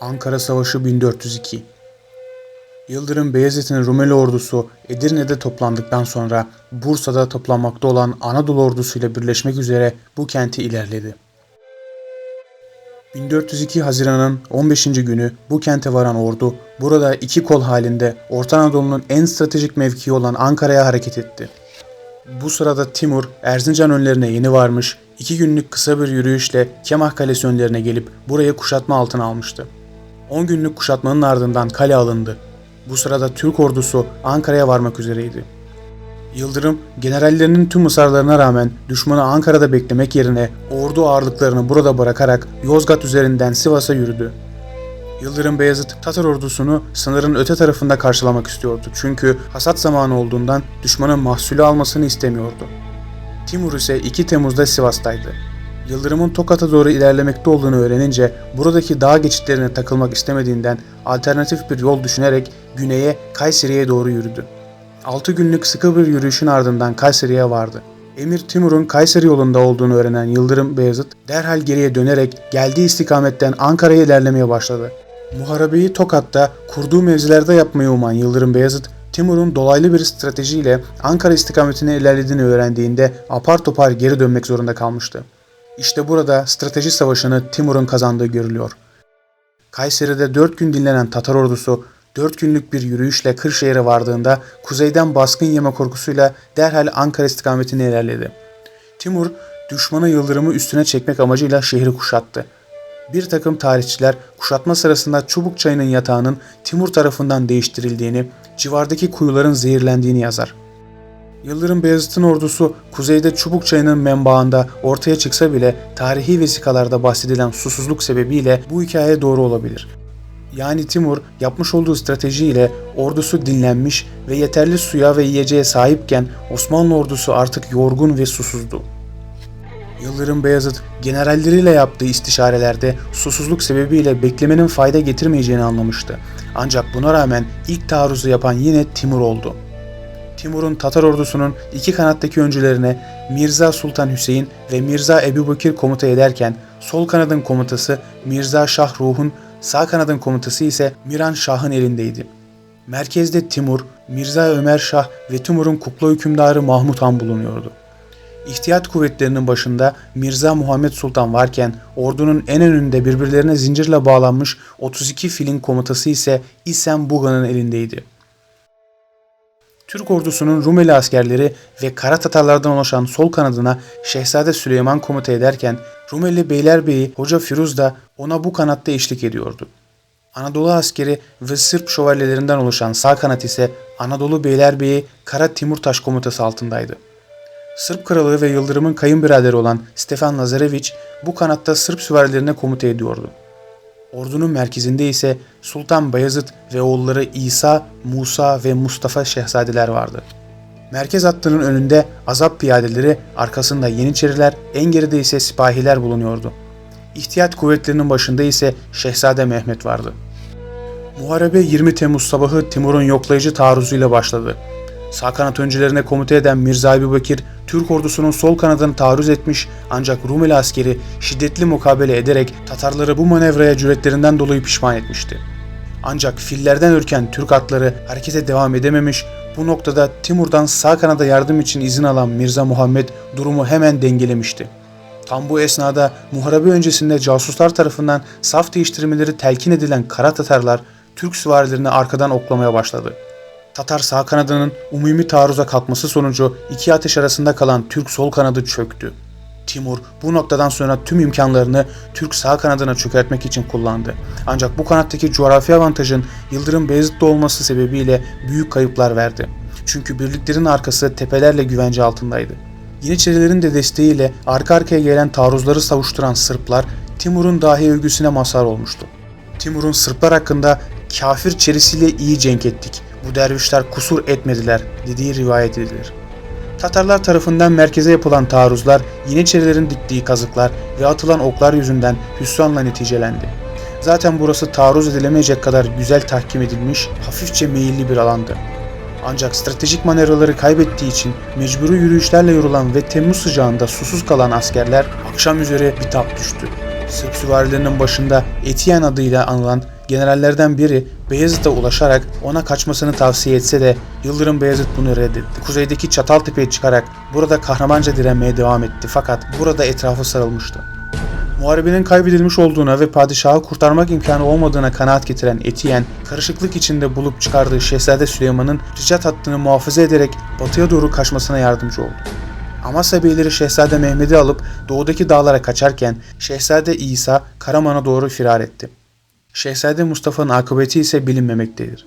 Ankara Savaşı 1402 Yıldırım Beyazıt'ın Rumeli ordusu Edirne'de toplandıktan sonra Bursa'da toplanmakta olan Anadolu ordusuyla birleşmek üzere bu kenti ilerledi. 1402 Haziran'ın 15. günü bu kente varan ordu burada iki kol halinde Orta Anadolu'nun en stratejik mevkii olan Ankara'ya hareket etti. Bu sırada Timur Erzincan önlerine yeni varmış, iki günlük kısa bir yürüyüşle Kemah Kalesi önlerine gelip burayı kuşatma altına almıştı. 10 günlük kuşatmanın ardından kale alındı. Bu sırada Türk ordusu Ankara'ya varmak üzereydi. Yıldırım, generallerinin tüm ısrarlarına rağmen düşmanı Ankara'da beklemek yerine ordu ağırlıklarını burada bırakarak Yozgat üzerinden Sivas'a yürüdü. Yıldırım Beyazıt Tatar ordusunu sınırın öte tarafında karşılamak istiyordu. Çünkü hasat zamanı olduğundan düşmanın mahsulü almasını istemiyordu. Timur ise 2 Temmuz'da Sivas'taydı. Yıldırım'ın Tokat'a doğru ilerlemekte olduğunu öğrenince buradaki dağ geçitlerine takılmak istemediğinden alternatif bir yol düşünerek güneye Kayseri'ye doğru yürüdü. 6 günlük sıkı bir yürüyüşün ardından Kayseri'ye vardı. Emir Timur'un Kayseri yolunda olduğunu öğrenen Yıldırım Beyazıt derhal geriye dönerek geldiği istikametten Ankara'ya ilerlemeye başladı. Muharebeyi Tokat'ta kurduğu mevzilerde yapmayı uman Yıldırım Beyazıt, Timur'un dolaylı bir stratejiyle Ankara istikametine ilerlediğini öğrendiğinde apar topar geri dönmek zorunda kalmıştı. İşte burada strateji savaşını Timur'un kazandığı görülüyor. Kayseri'de 4 gün dinlenen Tatar ordusu 4 günlük bir yürüyüşle Kırşehir'e vardığında kuzeyden baskın yeme korkusuyla derhal Ankara istikametine ilerledi. Timur düşmanı Yıldırım'ı üstüne çekmek amacıyla şehri kuşattı. Bir takım tarihçiler kuşatma sırasında Çubuk Çayı'nın yatağının Timur tarafından değiştirildiğini, civardaki kuyuların zehirlendiğini yazar. Yıldırım Beyazıt'ın ordusu kuzeyde Çubuk Çayı'nın menbaında ortaya çıksa bile tarihi vesikalarda bahsedilen susuzluk sebebiyle bu hikaye doğru olabilir. Yani Timur yapmış olduğu stratejiyle ordusu dinlenmiş ve yeterli suya ve yiyeceğe sahipken Osmanlı ordusu artık yorgun ve susuzdu. Yıldırım Beyazıt generalleriyle yaptığı istişarelerde susuzluk sebebiyle beklemenin fayda getirmeyeceğini anlamıştı. Ancak buna rağmen ilk taarruzu yapan yine Timur oldu. Timur'un Tatar ordusunun iki kanattaki öncülerine Mirza Sultan Hüseyin ve Mirza Ebubekir komuta ederken sol kanadın komutası Mirza Şah Ruh'un sağ kanadın komutası ise Miran Şah'ın elindeydi. Merkezde Timur, Mirza Ömer Şah ve Timur'un kukla hükümdarı Mahmut Han bulunuyordu. İhtiyat kuvvetlerinin başında Mirza Muhammed Sultan varken ordunun en önünde birbirlerine zincirle bağlanmış 32 filin komutası ise İsem Buga'nın elindeydi. Türk ordusunun Rumeli askerleri ve Kara Tatarlardan oluşan sol kanadına Şehzade Süleyman komuta ederken Rumeli Beylerbeyi Hoca Firuz da ona bu kanatta eşlik ediyordu. Anadolu askeri ve Sırp şövalyelerinden oluşan sağ kanat ise Anadolu Beylerbeyi Kara Timurtaş komutası altındaydı. Sırp kralı ve Yıldırım'ın kayınbiraderi olan Stefan Lazareviç bu kanatta Sırp süvarilerine komuta ediyordu. Ordunun merkezinde ise Sultan Bayezid ve oğulları İsa, Musa ve Mustafa şehzadeler vardı. Merkez hattının önünde Azap piyadeleri, arkasında Yeniçeriler, en geride ise sipahiler bulunuyordu. İhtiyat kuvvetlerinin başında ise Şehzade Mehmet vardı. Muharebe 20 Temmuz sabahı Timur'un yoklayıcı taarruzuyla başladı. Sağ kanat öncülerine komuta eden Mirza Ebubekir, Türk ordusunun sol kanadını taarruz etmiş ancak Rumeli askeri şiddetli mukabele ederek Tatarları bu manevraya cüretlerinden dolayı pişman etmişti. Ancak fillerden ürken Türk atları harekete devam edememiş, bu noktada Timur'dan sağ kanada yardım için izin alan Mirza Muhammed durumu hemen dengelemişti. Tam bu esnada muharebe öncesinde casuslar tarafından saf değiştirmeleri telkin edilen Kara Tatarlar Türk süvarilerini arkadan oklamaya başladı. Tatar sağ kanadının umumi taarruza kalkması sonucu iki ateş arasında kalan Türk sol kanadı çöktü. Timur bu noktadan sonra tüm imkanlarını Türk sağ kanadına çökertmek için kullandı. Ancak bu kanattaki coğrafi avantajın Yıldırım Beyazıt'ta olması sebebiyle büyük kayıplar verdi. Çünkü birliklerin arkası tepelerle güvence altındaydı. Yeniçerilerin de desteğiyle arka arkaya gelen taarruzları savuşturan Sırplar Timur'un dahi övgüsüne mazhar olmuştu. Timur'un Sırplar hakkında kafir çerisiyle iyi cenk ettik. Bu dervişler kusur etmediler dediği rivayet edilir. Tatarlar tarafından merkeze yapılan taarruzlar, Yeniçerilerin diktiği kazıklar ve atılan oklar yüzünden hüsranla neticelendi. Zaten burası taarruz edilemeyecek kadar güzel tahkim edilmiş, hafifçe meyilli bir alandı. Ancak stratejik manevraları kaybettiği için mecburi yürüyüşlerle yorulan ve Temmuz sıcağında susuz kalan askerler akşam üzere bitap düştü. Sırp süvarilerinin başında Etiyen adıyla anılan generallerden biri Beyazıt'a ulaşarak ona kaçmasını tavsiye etse de Yıldırım Beyazıt bunu reddetti. Kuzeydeki Çataltepe'ye çıkarak burada kahramanca direnmeye devam etti fakat burada etrafı sarılmıştı. Muharebenin kaybedilmiş olduğuna ve padişahı kurtarmak imkanı olmadığına kanaat getiren Etiyen, karışıklık içinde bulup çıkardığı Şehzade Süleyman'ın ricat hattını muhafaza ederek batıya doğru kaçmasına yardımcı oldu. Amasya beyleri Şehzade Mehmet'i alıp doğudaki dağlara kaçarken Şehzade İsa Karaman'a doğru firar etti. Şehzade Mustafa'nın akıbeti ise bilinmemektedir.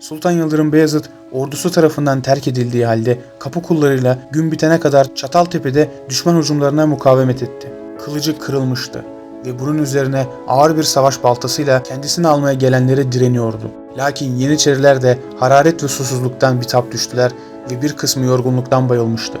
Sultan Yıldırım Beyazıt ordusu tarafından terk edildiği halde kapı kullarıyla gün bitene kadar Çataltepe'de düşman hücumlarına mukavemet etti. Kılıcı kırılmıştı ve bunun üzerine ağır bir savaş baltasıyla kendisini almaya gelenlere direniyordu. Lakin Yeniçeriler de hararet ve susuzluktan bitap düştüler ve bir kısmı yorgunluktan bayılmıştı.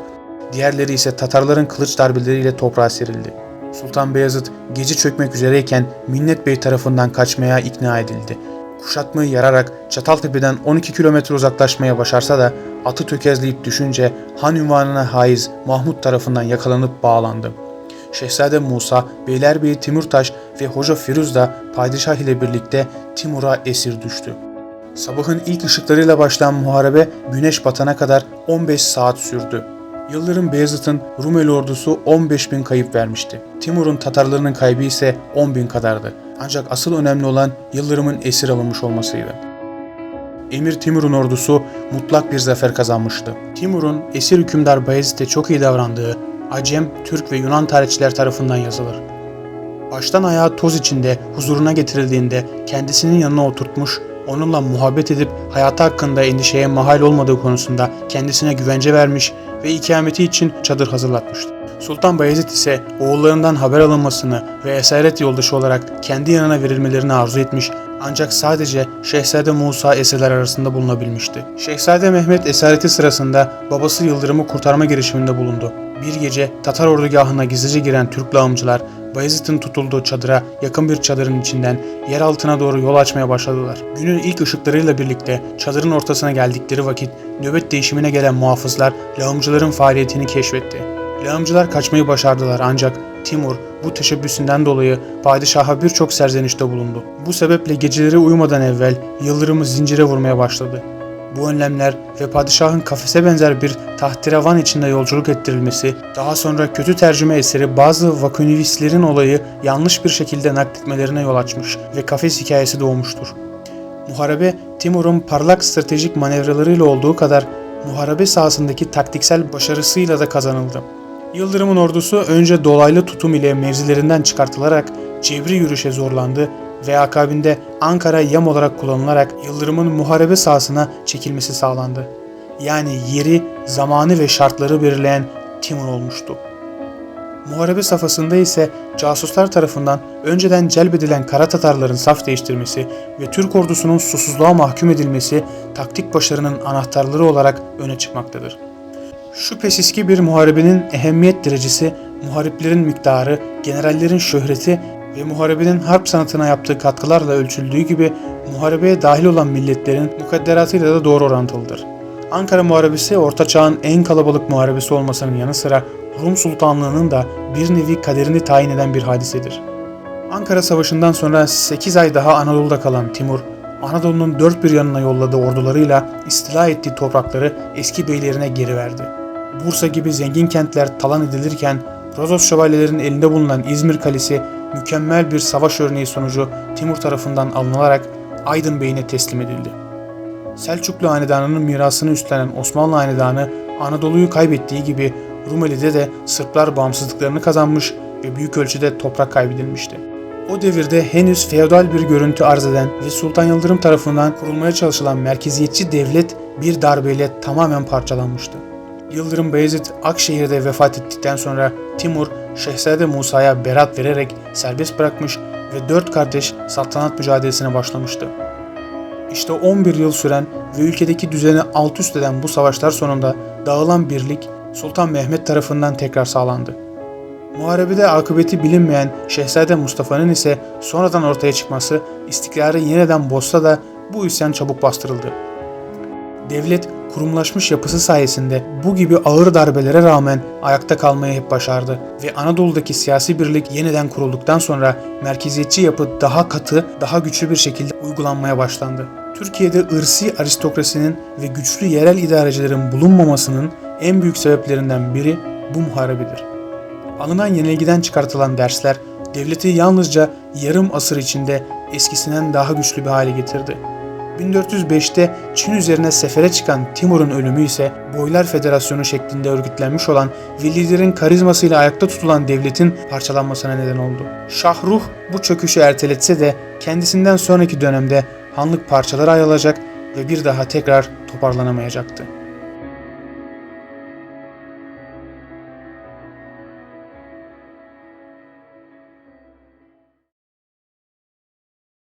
Diğerleri ise Tatarların kılıç darbeleriyle toprağa serildi. Sultan Beyazıt gece çökmek üzereyken Minnet Bey tarafından kaçmaya ikna edildi. Kuşatmayı yararak Çataltepe'den 12 kilometre uzaklaşmaya başarsa da atı tökezleyip düşünce han ünvanına haiz Mahmut tarafından yakalanıp bağlandı. Şehzade Musa, Beylerbeyi Timurtaş ve Hoca Firuz da padişah ile birlikte Timur'a esir düştü. Sabahın ilk ışıklarıyla başlayan muharebe güneş batana kadar 15 saat sürdü. Yıldırım Beyazıt'ın Rumeli ordusu 15 bin kayıp vermişti. Timur'un Tatarlarının kaybı ise 10 bin kadardı. Ancak asıl önemli olan Yıldırım'ın esir alınmış olmasıydı. Emir Timur'un ordusu mutlak bir zafer kazanmıştı. Timur'un esir hükümdar Bayezid'e çok iyi davrandığı Acem, Türk ve Yunan tarihçiler tarafından yazılır. Baştan ayağa toz içinde huzuruna getirildiğinde kendisinin yanına oturtmuş, onunla muhabbet edip hayatı hakkında endişeye mahal olmadığı konusunda kendisine güvence vermiş ve ikameti için çadır hazırlatmıştı. Sultan Bayezid ise oğullarından haber alınmasını ve esaret yoldaşı olarak kendi yanına verilmelerini arzu etmiş ancak sadece Şehzade Musa esirler arasında bulunabilmişti. Şehzade Mehmet esareti sırasında babası Yıldırım'ı kurtarma girişiminde bulundu. Bir gece Tatar ordugahına gizlice giren Türk lağımcılar Bayezid'in tutulduğu çadıra yakın bir çadırın içinden yer altına doğru yol açmaya başladılar. Günün ilk ışıklarıyla birlikte çadırın ortasına geldikleri vakit nöbet değişimine gelen muhafızlar lağımcıların faaliyetini keşfetti. Lağımcılar kaçmayı başardılar ancak Timur bu teşebbüsünden dolayı padişaha birçok serzenişte bulundu. Bu sebeple geceleri uyumadan evvel Yıldırım'ı zincire vurmaya başladı. Bu önlemler ve padişahın kafese benzer bir tahterevan içinde yolculuk ettirilmesi, daha sonra kötü tercüme eseri bazı vakunivistlerin olayı yanlış bir şekilde nakletmelerine yol açmış ve kafes hikayesi doğmuştur. Muharebe, Timur'un parlak stratejik manevralarıyla olduğu kadar muharebe sahasındaki taktiksel başarısıyla da kazanıldı. Yıldırım'ın ordusu önce dolaylı tutum ile mevzilerinden çıkartılarak cebri yürüyüşe zorlandı ve akabinde Ankara yam olarak kullanılarak Yıldırım'ın muharebe sahasına çekilmesi sağlandı. Yani yeri, zamanı ve şartları belirleyen Timur olmuştu. Muharebe safhasında ise casuslar tarafından önceden celbedilen Kara Tatarların saf değiştirmesi ve Türk ordusunun susuzluğa mahkum edilmesi taktik başarının anahtarları olarak öne çıkmaktadır. Şüphesiz ki bir muharebenin ehemmiyet derecesi, muhariplerin miktarı, generallerin şöhreti ve muharebenin harp sanatına yaptığı katkılarla ölçüldüğü gibi muharebeye dahil olan milletlerin mukadderatıyla da doğru orantılıdır. Ankara Muharebesi Orta Çağ'ın en kalabalık muharebesi olmasının yanı sıra Rum Sultanlığı'nın da bir nevi kaderini tayin eden bir hadisedir. Ankara Savaşı'ndan sonra 8 ay daha Anadolu'da kalan Timur, Anadolu'nun dört bir yanına yolladığı ordularıyla istila ettiği toprakları eski beylerine geri verdi. Bursa gibi zengin kentler talan edilirken Rozos şövalyelerin elinde bulunan İzmir Kalesi mükemmel bir savaş örneği sonucu Timur tarafından alınılarak Aydın Bey'ine teslim edildi. Selçuklu Hanedanı'nın mirasını üstlenen Osmanlı Hanedanı Anadolu'yu kaybettiği gibi Rumeli'de de Sırplar bağımsızlıklarını kazanmış ve büyük ölçüde toprak kaybedilmişti. O devirde henüz feodal bir görüntü arz eden ve Sultan Yıldırım tarafından kurulmaya çalışılan merkeziyetçi devlet bir darbeyle tamamen parçalanmıştı. Yıldırım Beyazıt Akşehir'de vefat ettikten sonra Timur Şehzade Musa'ya berat vererek serbest bırakmış ve dört kardeş saltanat mücadelesine başlamıştı. İşte 11 yıl süren ve ülkedeki düzeni alt üst eden bu savaşlar sonunda dağılan birlik Sultan Mehmet tarafından tekrar sağlandı. Muharebede akıbeti bilinmeyen Şehzade Mustafa'nın ise sonradan ortaya çıkması istikrarı yeniden bozsa da bu isyan çabuk bastırıldı. Devlet kurumlaşmış yapısı sayesinde bu gibi ağır darbelere rağmen ayakta kalmayı hep başardı ve Anadolu'daki siyasi birlik yeniden kurulduktan sonra merkeziyetçi yapı daha katı, daha güçlü bir şekilde uygulanmaya başlandı. Türkiye'de ırsi aristokrasinin ve güçlü yerel idarecilerin bulunmamasının en büyük sebeplerinden biri bu muharebedir. Alınan yenilgiden çıkartılan dersler devleti yalnızca yarım asır içinde eskisinden daha güçlü bir hale getirdi. 1405'te Çin üzerine sefere çıkan Timur'un ölümü ise Boylar Federasyonu şeklinde örgütlenmiş olan ve liderin karizmasıyla ayakta tutulan devletin parçalanmasına neden oldu. Şahruh bu çöküşü erteletse de kendisinden sonraki dönemde hanlık parçalara ayrılacak ve bir daha tekrar toparlanamayacaktı.